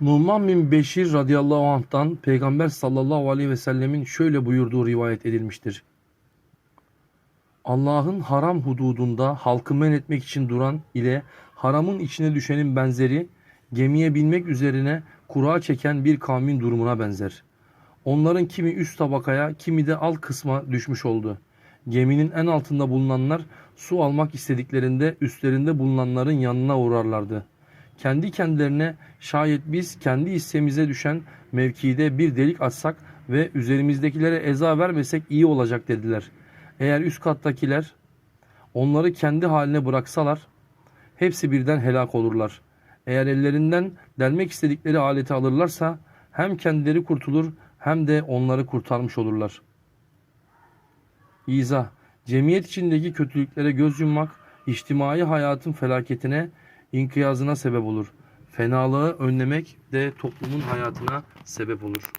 Numan bin Beşir radıyallahu anh'tan Peygamber sallallahu aleyhi ve sellemin şöyle buyurduğu rivayet edilmiştir. Allah'ın haram hududunda halkı men etmek için duran ile haramın içine düşenin benzeri gemiye binmek üzerine kura çeken bir kavmin durumuna benzer. Onların kimi üst tabakaya kimi de alt kısma düşmüş oldu. Geminin en altında bulunanlar su almak istediklerinde üstlerinde bulunanların yanına uğrarlardı. Kendi kendilerine şayet biz kendi hissemize düşen mevkide bir delik açsak ve üzerimizdekilere eza vermesek iyi olacak dediler. Eğer üst kattakiler onları kendi haline bıraksalar hepsi birden helak olurlar. Eğer ellerinden delmek istedikleri aleti alırlarsa hem kendileri kurtulur hem de onları kurtarmış olurlar. İzah Cemiyet içindeki kötülüklere göz yummak, içtimai hayatın felaketine, inkiyazına sebep olur. Fenalığı önlemek de toplumun hayatına sebep olur.